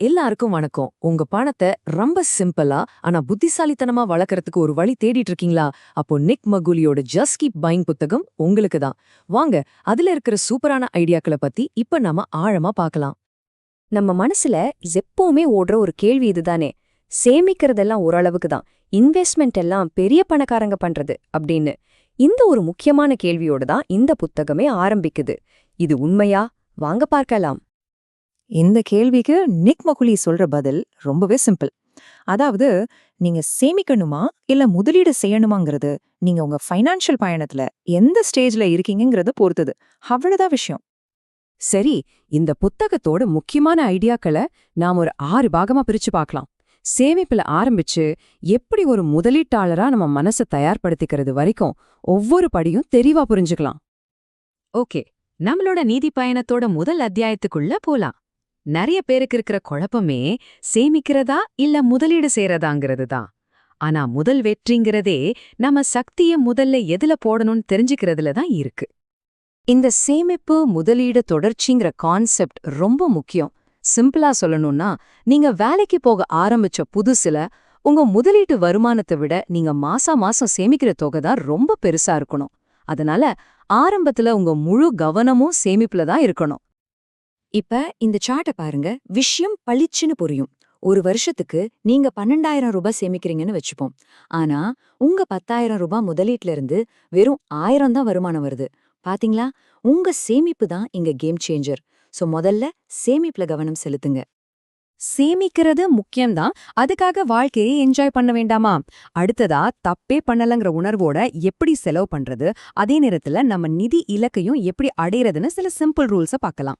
எல்லாருக்கும் வணக்கம். உங்க பணத்தை ரொம்ப சிம்பிளா ஆனா புத்திசாலித்தனமா வளர்க்கறதுக்கு ஒரு வழி தேடிட்டு இருக்கீங்களா? அப்போ நிக் மகுலியோட ஜஸ்ட் கீப் பைங் புத்தகம் உங்களுக்கு தான். வாங்க அதுல இருக்கிற சூப்பரான ஐடியாக்களை பத்தி இப்ப நாம ஆழமா பார்க்கலாம். நம்ம மனசுல எப்பவுமே ஓடுற ஒரு கேள்வி இதுதானே? சேமிக்கிறதெல்லாம் ஓரளவுக்கு தான். இன்வெஸ்ட்மெண்ட் எல்லாம் பெரிய பணக்காரங்க பண்றது அப்படின்னு. இந்த ஒரு முக்கியமான கேள்வியோட தான் இந்த புத்தகமே ஆரம்பிக்குது. இது உண்மையா? வாங்க பார்க்கலாம். இந்த கேள்விக்கு நிக் மகுலி சொல்ற பதில் ரொம்பவே சிம்பிள். அதாவது நீங்க சேமிக்கணுமா இல்ல முதலீடு செய்யணுமாங்கிறது நீங்க உங்க ஃபைனான்ஷியல் பயணத்துல எந்த ஸ்டேஜ்ல இருக்கீங்கங்கறத பொறுத்தது. அவ்வளவுதான் விஷயம். சரி இந்த புத்தகத்தோட முக்கியமான ஐடியாக்களை நாம் ஒரு ஆறு பாகமா பிரிச்சு பார்க்கலாம். சேமிப்புல ஆரம்பிச்சு எப்படி ஒரு முதலீட்டாளரா நம்ம மனசை தயார்படுத்திக்கிறது வரைக்கும் ஒவ்வொரு படியும் தெளிவா புரிஞ்சுக்கலாம். ஓகே நம்மளோட நீதி பயணத்தோட முதல் அத்தியாயத்துக்குள்ள போலாம். நிறைய பேருக்கு இருக்கிற குழப்பமே சேமிக்கிறதா இல்ல முதலீடு செய்யறதாங்கிறது தான். ஆனா முதல் வெற்றிங்கிறதே நம்ம சக்திய முதல்ல எதுல போடணும்னு தெரிஞ்சுக்கிறதுல தான் இருக்கு. இந்த சேமிப்பு முதலீடு தொடர்ச்சிங்கிற கான்செப்ட் ரொம்ப முக்கியம். சிம்பிளா சொல்லணும்னா நீங்க வேலைக்கு போக ஆரம்பிச்ச புதுசுல உங்க முதலீட்டு வருமானத்தை விட நீங்க மாசா மாசம் சேமிக்கிற தொகை தான் ரொம்ப பெருசா இருக்கணும். அதனால ஆரம்பத்துல உங்க முழு கவனமும் சேமிப்புல தான் இருக்கணும். இப்ப இந்த சார்ட்டை பாருங்க. விஷயம் பளிச்சுன்னு புரியும். ஒரு வருஷத்துக்கு நீங்க பன்னெண்டாயிரம் ரூபாய் சேமிக்கிறீங்கன்னு வச்சுப்போம். ஆனா உங்க பத்தாயிரம் ரூபாய் முதலீட்டுல இருந்து வெறும் ஆயிரம் தான் வருமானம் வருது. பாத்தீங்களா? உங்க சேமிப்பு தான் இங்க கேம் சேஞ்சர் சோ முதல்ல சேமிப்புல கவனம் செலுத்துங்க. சேமிக்கிறது முக்கியம்தான் அதுக்காக வாழ்க்கையை என்ஜாய் பண்ண வேண்டாமா? அடுத்ததா தப்பே பண்ணலங்கிற உணர்வோட எப்படி செலவு பண்றது? அதே நேரத்துல நம்ம நிதி இலக்கையும் எப்படி அடையிறதுன்னு சில சிம்பிள் ரூல்ஸ பார்க்கலாம்.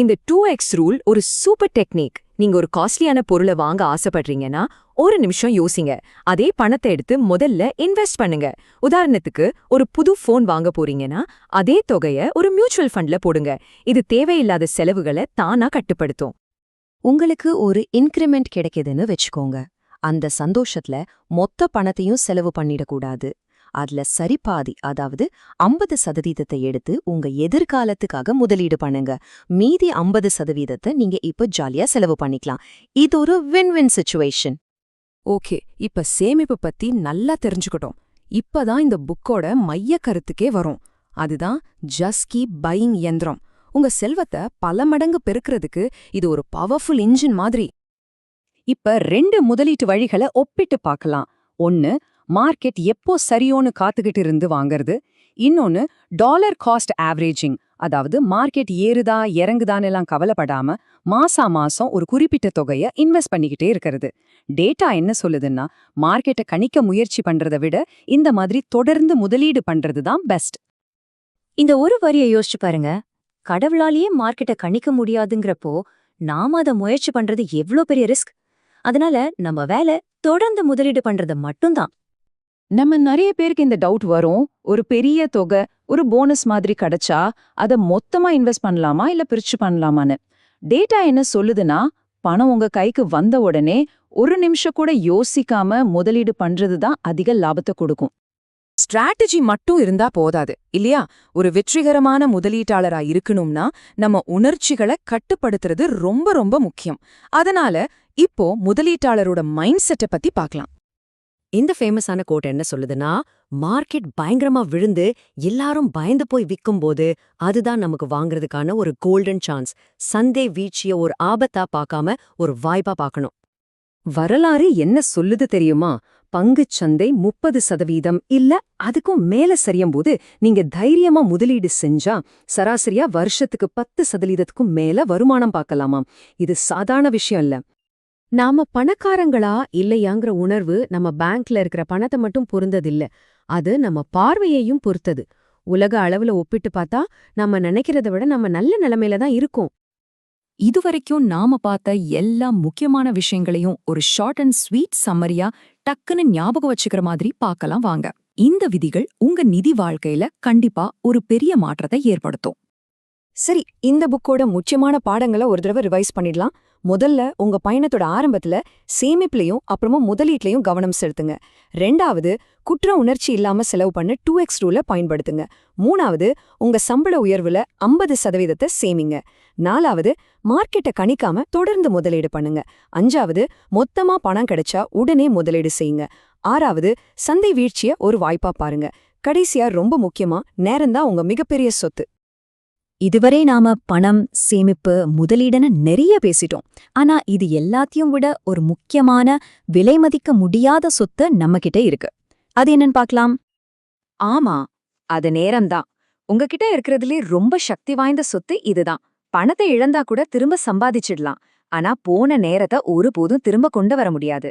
இந்த டூ எக்ஸ் ரூல் ஒரு சூப்பர் டெக்னிக் நீங்க ஒரு காஸ்ட்லியான பொருளை வாங்க ஆசைப்படுறீங்கன்னா ஒரு நிமிஷம் யோசிங்க. அதே பணத்தை எடுத்து முதல்ல இன்வெஸ்ட் பண்ணுங்க. உதாரணத்துக்கு ஒரு புது ஃபோன் வாங்க போறீங்கன்னா அதே தொகைய ஒரு மியூச்சுவல் ஃபண்ட்ல போடுங்க. இது தேவையில்லாத செலவுகளை தானா கட்டுப்படுத்தும். உங்களுக்கு ஒரு இன்க்ரிமெண்ட் கிடைக்குதுன்னு வச்சுக்கோங்க. அந்த சந்தோஷத்துல மொத்த பணத்தையும் செலவு பண்ணிடக்கூடாது. அதுல சரிபாதி அதாவது ஐம்பது சதவீதத்தை எடுத்து உங்க எதிர்காலத்துக்காக முதலீடு பண்ணுங்க. மீதி ஐம்பது சதவீதத்தை நீங்க இப்ப ஜாலியா செலவு பண்ணிக்கலாம். இது ஒரு வின் வின் சுச்சுவேஷன் ஓகே இப்ப சேமிப்பு பத்தி நல்லா தெரிஞ்சுக்கிட்டோம். இப்பதான் இந்த புக்கோட மைய கருத்துக்கே வரும். அதுதான் ஜஸ்கி பையிங் யந்திரம் உங்க செல்வத்தை பல மடங்கு பெருக்கிறதுக்கு இது ஒரு பவர்ஃபுல் இன்ஜின் மாதிரி. இப்ப ரெண்டு முதலீட்டு வழிகளை ஒப்பிட்டு பார்க்கலாம். ஒன்னு மார்க்கெட் எப்போ சரியோன்னு காத்துக்கிட்டு இருந்து வாங்கறது. இன்னொன்னு டாலர் காஸ்ட் ஆவரேஜிங். அதாவது மார்க்கெட் ஏறுதா இறங்குதான்னு எல்லாம் கவலைப்படாம மாசா மாசம் ஒரு குறிப்பிட்ட தொகையை இன்வெஸ்ட் பண்ணிக்கிட்டே இருக்கிறது. டேட்டா என்ன சொல்லுதுன்னா மார்க்கெட்டை கணிக்க முயற்சி பண்றதை விட இந்த மாதிரி தொடர்ந்து முதலீடு பண்றது தான் பெஸ்ட். இந்த ஒரு வரியை யோசிச்சு பாருங்க. கடவுளாலேயே மார்க்கெட்டை கணிக்க முடியாதுங்கிறப்போ நாம அதை முயற்சி பண்றது எவ்ளோ பெரிய ரிஸ்க்? அதனால நம்ம வேலை தொடர்ந்து முதலீடு பண்றது மட்டும்தான். நம்ம நிறைய பேருக்கு இந்த டவுட் வரும். ஒரு பெரிய தொகை ஒரு போனஸ் மாதிரி கிடைச்சா அத மொத்தமா இன்வெஸ்ட் பண்ணலாமா இல்ல பிரிச்சு பண்ணலாமான்னு? டேட்டா என்ன சொல்லுதுன்னா பணம் உங்க கைக்கு வந்த உடனே ஒரு நிமிஷம் கூட யோசிக்காம முதலீடு பண்றது தான் அதிக லாபத்தை கொடுக்கும். ஸ்ட்ராட்டஜி மட்டும் இருந்தா போதாது இல்லையா? ஒரு வெற்றிகரமான முதலீட்டாளரா இருக்கணும்னா நம்ம உணர்ச்சிகளை கட்டுப்படுத்துறது ரொம்ப ரொம்ப முக்கியம். அதனால இப்போ முதலீட்டாளரோட மைண்ட் செட்டை பத்தி பார்க்கலாம். இந்த ஃபேமஸான கோட் என்ன சொல்லுதுன்னா மார்க்கெட் பயங்கரமா விழுந்து எல்லாரும் பயந்து போய் விக்கும்போது அதுதான் நமக்கு வாங்குறதுக்கான ஒரு கோல்டன் சான்ஸ் சந்தே வீழ்ச்சிய ஒரு ஆபத்தா பார்க்காம ஒரு வாய்ப்பா பார்க்கணும். வரலாறு என்ன சொல்லுது தெரியுமா? பங்குச் சந்தை முப்பது சதவீதம் இல்ல அதுக்கும் மேல சரியும்போது நீங்க தைரியமா முதலீடு செஞ்சா சராசரியா வருஷத்துக்கு பத்து சதவீதத்துக்கும் மேல வருமானம் பார்க்கலாமாம். இது சாதாரண விஷயம் இல்ல. நாம பணக்காரங்களா இல்லையாங்கிற உணர்வு நம்ம பேங்க்ல இருக்கிற பணத்தை மட்டும் பொருந்ததில்ல. அது நம்ம பார்வையையும் பொறுத்தது. உலக அளவுல ஒப்பிட்டு பார்த்தா நம்ம நினைக்கிறத விட நம்ம நல்ல நிலைமையில தான் இருக்கோம். இதுவரைக்கும் நாம பார்த்த எல்லா முக்கியமான விஷயங்களையும் ஒரு ஷார்ட் அண்ட் ஸ்வீட் சம்மரியா டக்குன்னு ஞாபகம் வச்சுக்கிற மாதிரி பார்க்கலாம் வாங்க. இந்த விதிகள் உங்க நிதி வாழ்க்கையில கண்டிப்பா ஒரு பெரிய மாற்றத்தை ஏற்படுத்தும். சரி இந்த புக்கோட முக்கியமான பாடங்களை ஒரு தடவை ரிவைஸ் பண்ணிடலாம். முதல்ல உங்க பயணத்தோட ஆரம்பத்துல சேமிப்புலயும் அப்புறமா முதலீட்லயும் கவனம் செலுத்துங்க. ரெண்டாவது குற்ற உணர்ச்சி இல்லாம செலவு பண்ண டூ எக்ஸ் ரூல பயன்படுத்துங்க. மூணாவது உங்க சம்பள உயர்வுல ஐம்பது சதவீதத்தை சேமிங்க. நாலாவது மார்க்கெட்டை கணிக்காம தொடர்ந்து முதலீடு பண்ணுங்க. அஞ்சாவது மொத்தமா பணம் கிடைச்சா உடனே முதலீடு செய்யுங்க. ஆறாவது சந்தை வீழ்ச்சிய ஒரு வாய்ப்பா பாருங்க. கடைசியா ரொம்ப முக்கியமா நேரம்தான் உங்க மிகப்பெரிய சொத்து. இதுவரை நாம பணம் சேமிப்பு முதலீடுன்னு நிறைய பேசிட்டோம். ஆனா இது எல்லாத்தையும் விட ஒரு முக்கியமான விலை மதிக்க முடியாத சொத்து நம்மகிட்ட இருக்கு. அது என்னன்னு பார்க்கலாம்? ஆமா அது நேரம்தான். உங்ககிட்ட இருக்கிறதுலே ரொம்ப சக்தி வாய்ந்த சொத்து இதுதான். பணத்தை இழந்தா கூட திரும்ப சம்பாதிச்சிடலாம். ஆனா போன நேரத்தை ஒருபோதும் திரும்ப கொண்டு வர முடியாது.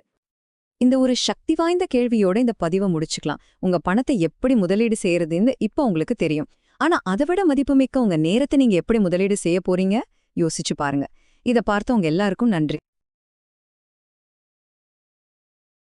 இந்த ஒரு சக்தி வாய்ந்த கேள்வியோட இந்த பதிவை முடிச்சுக்கலாம். உங்க பணத்தை எப்படி முதலீடு செய்யறதுன்னு இப்போ உங்களுக்கு தெரியும். ஆனா அதை விட மதிப்புமிக்க உங்க நேரத்தை நீங்க எப்படி முதலீடு செய்ய போறீங்க? யோசிச்சு பாருங்க. இத பார்த்தவங்க எல்லாருக்கும் நன்றி.